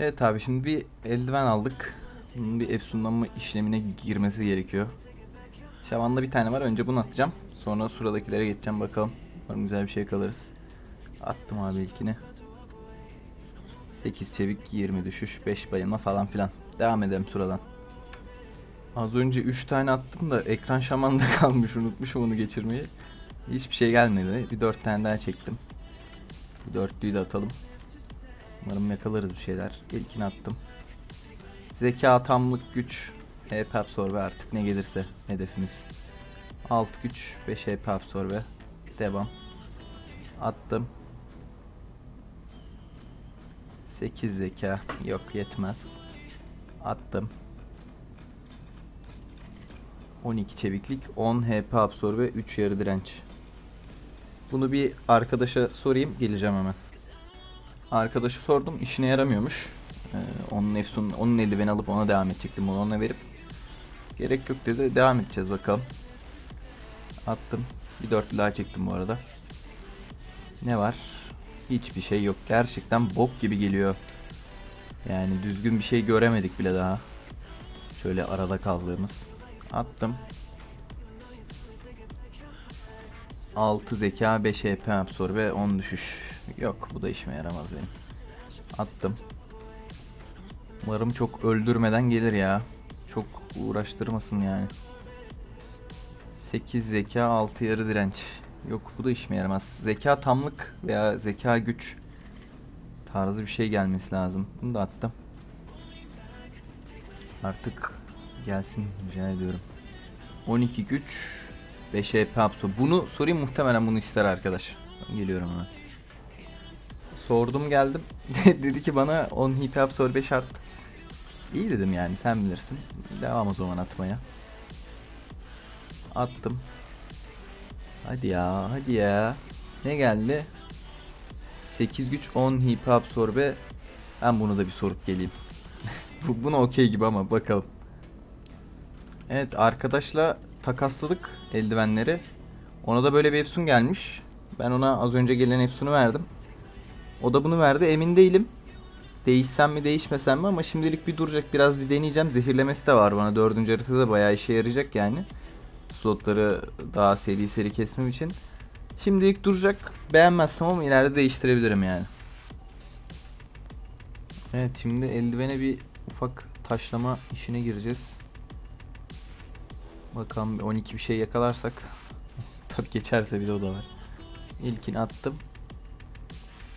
Evet abi şimdi bir eldiven aldık. Bunun bir efsunlanma işlemine girmesi gerekiyor. Şaman'da bir tane var. Önce bunu atacağım. Sonra sıradakilere geçeceğim bakalım. Umarım güzel bir şey kalırız. Attım abi ilkini. 8 çevik 20 düşüş 5 bayılma falan filan. Devam edelim sıradan. Az önce 3 tane attım da ekran şamanda kalmış unutmuşum onu geçirmeyi. Hiçbir şey gelmedi. Bir 4 tane daha çektim. Bir dörtlüyü de atalım. Umarım yakalarız bir şeyler. İlkini attım. Zeka, tamlık, güç, HP absorbe artık ne gelirse hedefimiz. Alt güç, 5 HP absorbe. Devam. Attım. 8 zeka. Yok yetmez. Attım. 12 çeviklik, 10 HP absorbe, 3 yarı direnç. Bunu bir arkadaşa sorayım, geleceğim hemen. Arkadaşı sordum, işine yaramıyormuş. Ee, onun efsun, onun eldiveni alıp ona devam edecektim. Bunu ona verip gerek yok dedi. Devam edeceğiz bakalım. Attım. Bir dörtlü daha çektim bu arada. Ne var? Hiçbir şey yok. Gerçekten bok gibi geliyor. Yani düzgün bir şey göremedik bile daha. Şöyle arada kaldığımız. Attım. 6 zeka, 5 EP absorbe, 10 düşüş. Yok bu da işime yaramaz benim. Attım. Umarım çok öldürmeden gelir ya. Çok uğraştırmasın yani. 8 zeka, 6 yarı direnç. Yok bu da işime yaramaz. Zeka tamlık veya zeka güç tarzı bir şey gelmesi lazım. Bunu da attım. Artık gelsin rica ediyorum. 12 güç 5 EP absorbe. Bunu sorayım muhtemelen bunu ister arkadaş. Geliyorum hemen. Sordum geldim. Dedi ki bana 10 HP absorbe şart. İyi dedim yani sen bilirsin. Devam o zaman atmaya. Attım. Hadi ya hadi ya. Ne geldi? 8 güç 10 HP absorbe. Ben bunu da bir sorup geleyim. Bu Buna okey gibi ama bakalım. Evet arkadaşla takasladık eldivenleri. Ona da böyle bir efsun gelmiş. Ben ona az önce gelen efsunu verdim. O da bunu verdi. Emin değilim. Değişsem mi değişmesem mi ama şimdilik bir duracak. Biraz bir deneyeceğim. Zehirlemesi de var bana. Dördüncü haritada bayağı işe yarayacak yani. Slotları daha seri seri kesmem için. Şimdilik duracak. Beğenmezsem ama ileride değiştirebilirim yani. Evet şimdi eldivene bir ufak taşlama işine gireceğiz. Bakalım bir 12 bir şey yakalarsak. Tabii geçerse bir de o da var. İlkini attım.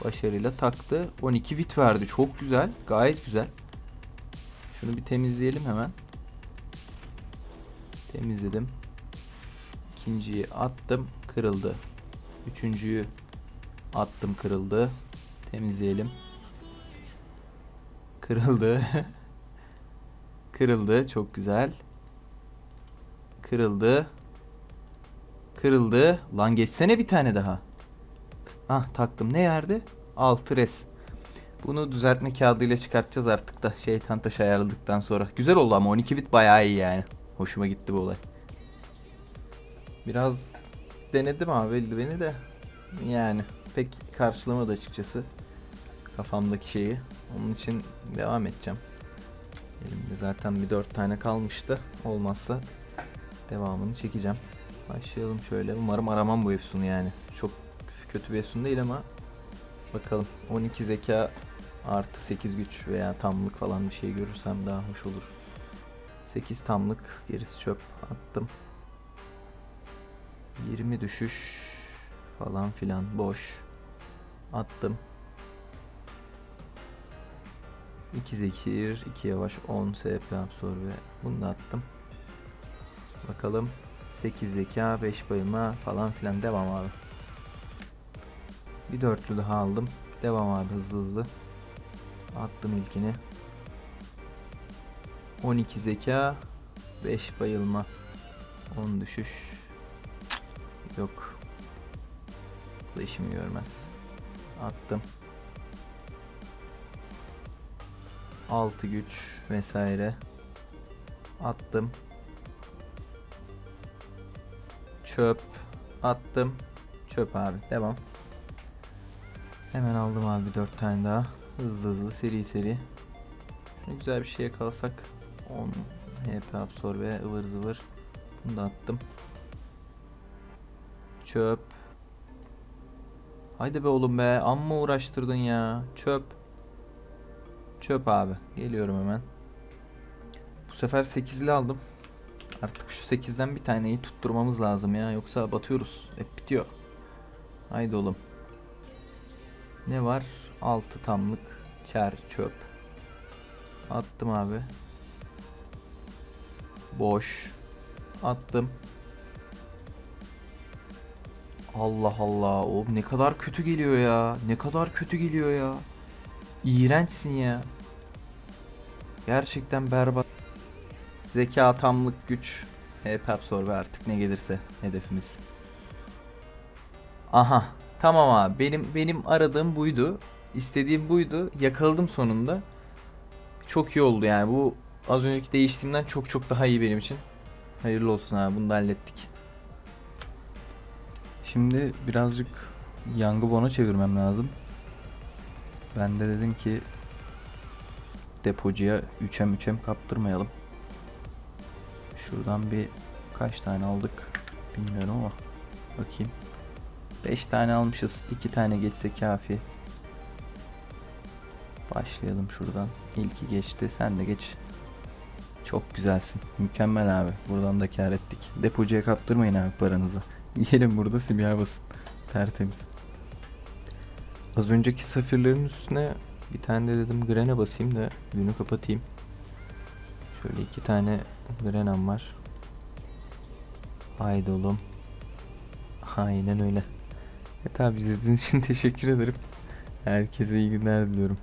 Başarıyla taktı. 12 bit verdi. Çok güzel. Gayet güzel. Şunu bir temizleyelim hemen. Temizledim. İkinciyi attım. Kırıldı. Üçüncüyü attım. Kırıldı. Temizleyelim. Kırıldı. Kırıldı. Çok güzel. Kırıldı. Kırıldı. Lan geçsene bir tane daha. Ah taktım. Ne verdi? 6 res. Bunu düzeltme kağıdıyla çıkartacağız artık da şeytan taşı ayarladıktan sonra. Güzel oldu ama 12 bit bayağı iyi yani. Hoşuma gitti bu olay. Biraz denedim abi eldiveni de. Yani pek karşılamadı açıkçası. Kafamdaki şeyi. Onun için devam edeceğim. Elimde zaten bir 4 tane kalmıştı. Olmazsa devamını çekeceğim. Başlayalım şöyle. Umarım aramam bu efsunu yani. Çok kötü bir efsun değil ama bakalım. 12 zeka artı 8 güç veya tamlık falan bir şey görürsem daha hoş olur. 8 tamlık gerisi çöp attım. 20 düşüş falan filan boş. Attım. 2 zekir, 2 yavaş, 10 SP absorbe. Bunu da attım. Bakalım 8 zeka, 5 bayılma falan filan devam abi. Bir dörtlü daha aldım. Devam abi hızlı hızlı. Attım ilkini. 12 zeka, 5 bayılma, 10 düşüş. Cık, Yok. Bu da işimi görmez. Attım. 6 güç vesaire. Attım. Çöp. Attım. Çöp abi. Devam. Hemen aldım abi 4 tane daha. Hızlı hızlı seri seri. Şöyle güzel bir şeye kalsak 10 HP absorbe ıvır zıvır. Bunu da attım. Çöp. Haydi be oğlum be. Amma uğraştırdın ya. Çöp. Çöp abi. Geliyorum hemen. Bu sefer 8'li aldım. Artık şu 8'den bir taneyi tutturmamız lazım ya. Yoksa batıyoruz. Hep bitiyor. Haydi oğlum. Ne var? 6 tamlık çer çöp. Attım abi. Boş. Attım. Allah Allah. O ne kadar kötü geliyor ya. Ne kadar kötü geliyor ya. İğrençsin ya. Gerçekten berbat. Zeka, tamlık, güç. HP absorbe artık ne gelirse hedefimiz. Aha. Tamam abi. Benim benim aradığım buydu. İstediğim buydu. Yakaladım sonunda. Çok iyi oldu yani. Bu az önceki değiştiğimden çok çok daha iyi benim için. Hayırlı olsun abi. Bunu da hallettik. Şimdi birazcık Yang'ı Bon'a çevirmem lazım. Ben de dedim ki depocuya 3'em 3'em kaptırmayalım. Şuradan bir kaç tane aldık bilmiyorum ama bakayım. 5 tane almışız. 2 tane geçse kafi. Başlayalım şuradan. İlki geçti. Sen de geç. Çok güzelsin. Mükemmel abi. Buradan da kar ettik. Depocuya kaptırmayın abi paranızı. Gelin burada simya basın. Tertemiz. Az önceki safirlerin üstüne bir tane de dedim grene basayım da günü kapatayım. Şöyle iki tane grenem var. Haydi oğlum. Aynen öyle. Evet abi izlediğiniz için teşekkür ederim. Herkese iyi günler diliyorum.